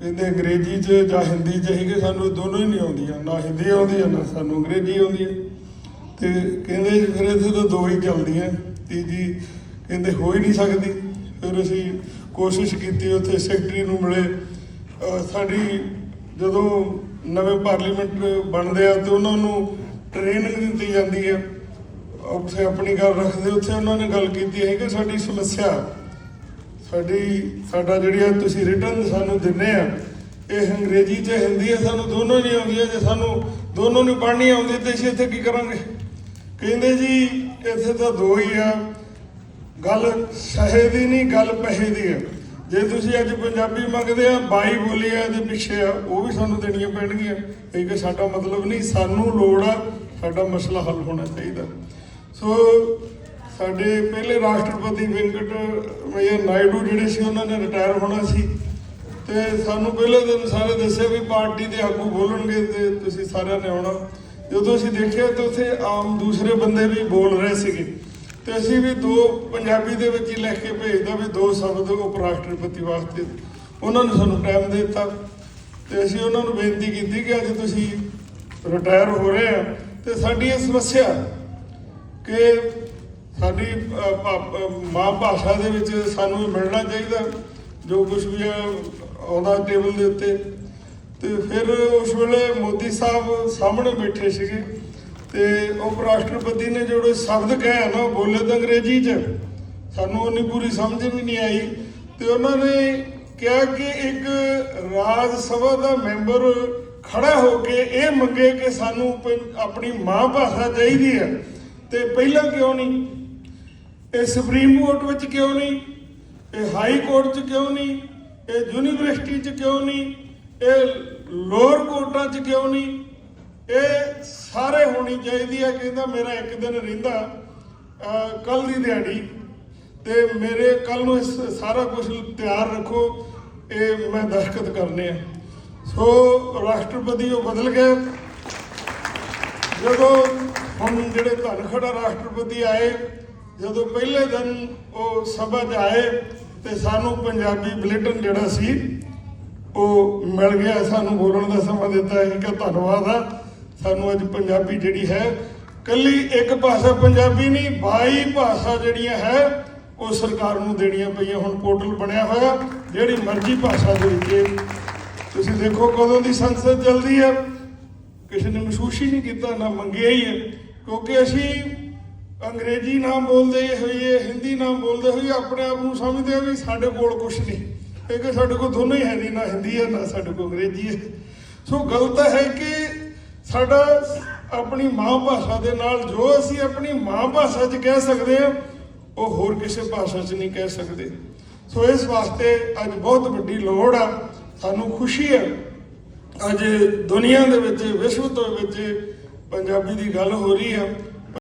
ਕਹਿੰਦੇ ਅੰਗਰੇਜ਼ੀ 'ਚ ਜਾਂ ਹਿੰਦੀ 'ਚ ਹੈਗੇ ਸਾਨੂੰ ਦੋਨੋਂ ਹੀ ਨਹੀਂ ਆਉਂਦੀਆਂ, ਨਾ ਹਿੰਦੀ ਆਉਂਦੀ ਹੈ, ਨਾ ਸਾਨੂੰ ਅੰਗਰੇਜ਼ੀ ਆਉਂਦੀ ਹੈ। ਤੇ ਕਹਿੰਦੇ ਫਿਰ ਇੱਥੇ ਤਾਂ ਦੋ ਹੀ ਚੱਲਦੀਆਂ, ਤੀਜੀ ਕਹਿੰਦੇ ਹੋ ਹੀ ਨਹੀਂ ਸਕਦੀ। ਫਿਰ ਅਸੀਂ ਕੋਸ਼ਿਸ਼ ਕੀਤੀ, ਉੱਥੇ ਸੈਕਟਰੀ ਨੂੰ ਮਿਲੇ। ਸਾਡੀ ਜਦੋਂ ਨਵੇਂ ਪਾਰਲੀਮੈਂਟ ਬਣਦੇ ਆ, ਤੇ ਉਹਨਾਂ ਨੂੰ ਟ੍ਰੇਨਿੰਗ ਦਿੱਤੀ ਜਾਂਦੀ ਹੈ। ਉੱਥੇ ਆਪਣੀ ਗੱਲ ਰੱਖਦੇ, ਉੱਥੇ ਉਹਨਾਂ ਨੇ ਗੱਲ ਕੀਤੀ ਹੈ ਕਿ ਸਾਡੀ ਸਮੱਸਿਆ ਸਾਡੀ ਸਾਡਾ ਜਿਹੜੀ ਆ ਤੁਸੀਂ ਰਿਟਰਨ ਸਾਨੂੰ ਦਿੰਦੇ ਆ, ਇਹ ਅੰਗਰੇਜ਼ੀ ਤੇ ਹਿੰਦੀ ਹੈ ਸਾਨੂੰ ਦੋਨੋਂ ਨਹੀਂ ਆਉਂਦੀਆਂ, ਜੇ ਸਾਨੂੰ ਦੋਨੋਂ ਨਹੀਂ ਪੜ੍ਹਨੀ ਆਉਂਦੀ ਤੇ ਅਸੀਂ ਇੱਥੇ ਕੀ ਕਰਾਂਗੇ? ਕਹਿੰਦੇ ਜੀ, ਇੱਥੇ ਤਾਂ ਦੋ ਹੀ ਆ। ਗੱਲ ਸਹੇ ਦੀ ਨਹੀਂ, ਗੱਲ ਪੈਸੇ ਦੀ ਆ। ਜੇ ਤੁਸੀਂ ਅੱਜ ਪੰਜਾਬੀ ਮੰਗਦੇ ਆ 22 ਬੋਲੀਆਂ ਦੇ ਪਿੱਛੇ ਆ, ਉਹ ਵੀ ਸਾਨੂੰ ਦੇਣੀਆਂ ਪੈਣਗੀਆਂ। ਇਹ ਸਾਡਾ ਮਤਲਬ ਨਹੀਂ, ਸਾਨੂੰ ਲੋੜ ਆ, ਸਾਡਾ ਮਸਲਾ ਹੱਲ ਹੋਣਾ ਚਾਹੀਦਾ। ਸੋ ਸਾਡੇ ਪਹਿਲੇ ਰਾਸ਼ਟਰਪਤੀ ਵੈਂਕਟ ਮਈਆ ਨਾਇਡੂ ਜਿਹੜੇ ਸੀ, ਉਹਨਾਂ ਨੇ ਰਿਟਾਇਰ ਹੋਣਾ ਸੀ। ਤੇ ਸਾਨੂੰ ਪਹਿਲੇ ਦਿਨ ਸਾਰੇ ਦੱਸਿਆ ਵੀ ਪਾਰਟੀ ਦੇ ਆਗੂ ਬੋਲਣਗੇ ਤੇ ਤੁਸੀਂ ਸਾਰਿਆਂ ਨੇ ਆਉਣਾ। ਜਦੋਂ ਅਸੀਂ ਦੇਖਿਆ ਤਾਂ ਉੱਥੇ ਆਮ ਦੂਸਰੇ ਬੰਦੇ ਵੀ ਬੋਲ ਰਹੇ ਸੀਗੇ। ਤੇ ਅਸੀਂ ਵੀ ਦੋ ਪੰਜਾਬੀ ਦੇ ਵਿੱਚ ਹੀ ਲਿਖ ਕੇ ਭੇਜਦਾ ਵੀ ਦੋ ਸ਼ਬਦ ਉਪ ਰਾਸ਼ਟਰਪਤੀ ਵਾਸਤੇ। ਉਹਨਾਂ ਨੂੰ ਸਾਨੂੰ ਟਾਈਮ ਦੇ ਦਿੱਤਾ। ਤੇ ਅਸੀਂ ਉਹਨਾਂ ਨੂੰ ਬੇਨਤੀ ਕੀਤੀ ਕਿ ਅੱਜ ਤੁਸੀਂ ਰਿਟਾਇਰ ਹੋ ਰਹੇ ਆ। ਤੇ ਸਾਡੀ ਇਹ ਸਮੱਸਿਆ ਕਿ ਸਾਡੀ ਮਾਂ ਭਾਸ਼ਾ ਦੇ ਵਿੱਚ ਸਾਨੂੰ ਮਿਲਣਾ ਚਾਹੀਦਾ, ਜੋ ਕੁਝ ਵੀ ਆਉਂਦਾ ਟੇਬਲ ਦੇ ਉੱਤੇ। ਤੇ ਫਿਰ ਉਸ ਵੇਲੇ ਮੋਦੀ ਸਾਹਿਬ ਸਾਹਮਣੇ ਬੈਠੇ ਸੀਗੇ, ਤੇ ਉਪ ਰਾਸ਼ਟਰਪਤੀ ਨੇ ਜਿਹੜੇ ਸ਼ਬਦ ਕਹੇ ਨਾ, ਉਹ ਬੋਲੇ ਤਾਂ ਅੰਗਰੇਜ਼ੀ 'ਚ। ਸਾਨੂੰ ਉਹਨੀ ਪੂਰੀ ਸਮਝ ਵੀ ਨਹੀਂ ਆਈ। ਤੇ ਉਹਨਾਂ ਨੇ ਕਿਹਾ ਕਿ ਇੱਕ ਰਾਜ ਸਭਾ ਦਾ ਮੈਂਬਰ ਖੜਾ ਹੋ ਕੇ ਇਹ ਮੰਗੇ ਕਿ ਸਾਨੂੰ ਪੰ- ਆਪਣੀ ਮਾਂ ਭਾਸ਼ਾ ਚਾਹੀਦੀ ਹੈ। ਤੇ ਪਹਿਲਾਂ ਕਿਉਂ ਨਹੀਂ? ਇਹ ਸੁਪਰੀਮ ਕੋਰਟ ਵਿੱਚ ਕਿਉਂ ਨਹੀਂ? ਇਹ ਹਾਈ ਕੋਰਟ 'ਚ ਕਿਉਂ ਨਹੀਂ? ਇਹ ਯੂਨੀਵਰਸਿਟੀ 'ਚ ਕਿਉਂ ਨਹੀਂ? ਇਹ ਲੋਅਰ ਕੋਰਟਾਂ 'ਚ ਕਿਉਂ ਨਹੀਂ? ਇਹ ਸਾਰੇ ਹੋਣੀ ਚਾਹੀਦੀ ਹੈ, ਕਹਿੰਦਾ ਮੇਰਾ ਇੱਕ ਦਿਨ ਰਹਿੰਦਾ ਕੱਲ ਦੀ ਦਿਹਾੜੀ। ਤੇ ਮੇਰੇ ਕੱਲ ਨੂੰ ਸਾਰਾ ਕੁਝ ਤਿਆਰ ਰੱਖੋ, ਇਹ ਮੈਂ ਦਸਖਤ ਕਰਨੇ ਆ। ਸੋ ਰਾਸ਼ਟਰਪਤੀ ਉਹ ਬਦਲ ਗਏ। ਜਦੋਂ ਹੁਣ ਜਿਹੜੇ ਧਨ ਖੜਾ ਰਾਸ਼ਟਰਪਤੀ ਆਏ ਜਦੋਂ ਪਹਿਲੇ ਦਿਨ ਉਹ ਸਭਾ 'ਚ ਆਏ ਤੇ ਸਾਨੂੰ ਪੰਜਾਬੀ ਬੁਲੇਟਿਨ ਜਿਹੜਾ ਸੀ, ਉਹ ਮਿਲ ਗਿਆ। ਸਾਨੂੰ ਬੋਲਣ ਦਾ ਸਮਾਂ ਦਿੱਤਾ। ਹੈ ਕਿ ਧੰਨਵਾਦ ਆ। ਸਾਨੂੰ ਅੱਜ ਪੰਜਾਬੀ ਜਿਹੜੀ ਹੈ, ਕੱਲੀ ਇੱਕ ਭਾਸ਼ਾ ਪੰਜਾਬੀ ਨਹੀਂ 22 ਭਾਸ਼ਾ ਜਿਹੜੀਆਂ ਹੈ, ਉਹ ਸਰਕਾਰ ਨੂੰ ਦੇਣੀਆਂ ਪਈਆਂ। ਹੁਣ ਪੋਰਟਲ ਬਣਿਆ ਹੋਇਆ, ਜਿਹੜੀ ਮਰਜ਼ੀ ਭਾਸ਼ਾ ਦੇ ਵਿੱਚ ਤੁਸੀਂ ਦੇਖੋ ਕਦੋਂ ਦੀ ਸੰਸਦ ਚੱਲਦੀ ਹੈ। ਕਿਸੇ ਨੇ ਮਹਿਸੂਸ ਹੀ ਨਹੀਂ ਕੀਤਾ, ਨਾ ਮੰਗਿਆ ਹੀ ਹੈ। ਕਿਉਂਕਿ ਅਸੀਂ ਅੰਗਰੇਜ਼ੀ ਨਾ ਬੋਲਦੇ ਹੋਈਏ, ਹਿੰਦੀ ਨਾ ਬੋਲਦੇ ਹੋਈਏ, ਆਪਣੇ ਆਪ ਨੂੰ ਸਮਝਦੇ ਆ ਵੀ ਸਾਡੇ ਕੋਲ ਕੁਝ ਨਹੀਂ। ਕਿਉਂਕਿ ਸਾਡੇ ਕੋਲ ਦੋਨੋਂ ਹੀ ਹੈ ਨਹੀਂ, ਨਾ ਹਿੰਦੀ ਹੈ, ਨਾ ਸਾਡੇ ਕੋਲ ਅੰਗਰੇਜ਼ੀ ਹੈ। ਸੋ ਗਲਤ ਹੈ ਕਿ ਸਾਡਾ ਆਪਣੀ ਮਾਂ ਭਾਸ਼ਾ ਦੇ ਨਾਲ ਜੋ ਅਸੀਂ ਆਪਣੀ ਮਾਂ ਭਾਸ਼ਾ 'ਚ ਕਹਿ ਸਕਦੇ ਹਾਂ, ਉਹ ਹੋਰ ਕਿਸੇ ਭਾਸ਼ਾ 'ਚ ਨਹੀਂ ਕਹਿ ਸਕਦੇ। ਸੋ ਇਸ ਵਾਸਤੇ ਅੱਜ ਬਹੁਤ ਵੱਡੀ ਲੋੜ ਆ, ਸਾਨੂੰ ਖੁਸ਼ੀ ਹੈ ਅੱਜ ਦੁਨੀਆ ਦੇ ਵਿੱਚ, ਵਿਸ਼ਵ ਤੋਂ ਵਿੱਚ ਪੰਜਾਬੀ ਦੀ ਗੱਲ ਹੋ ਰਹੀ ਆ।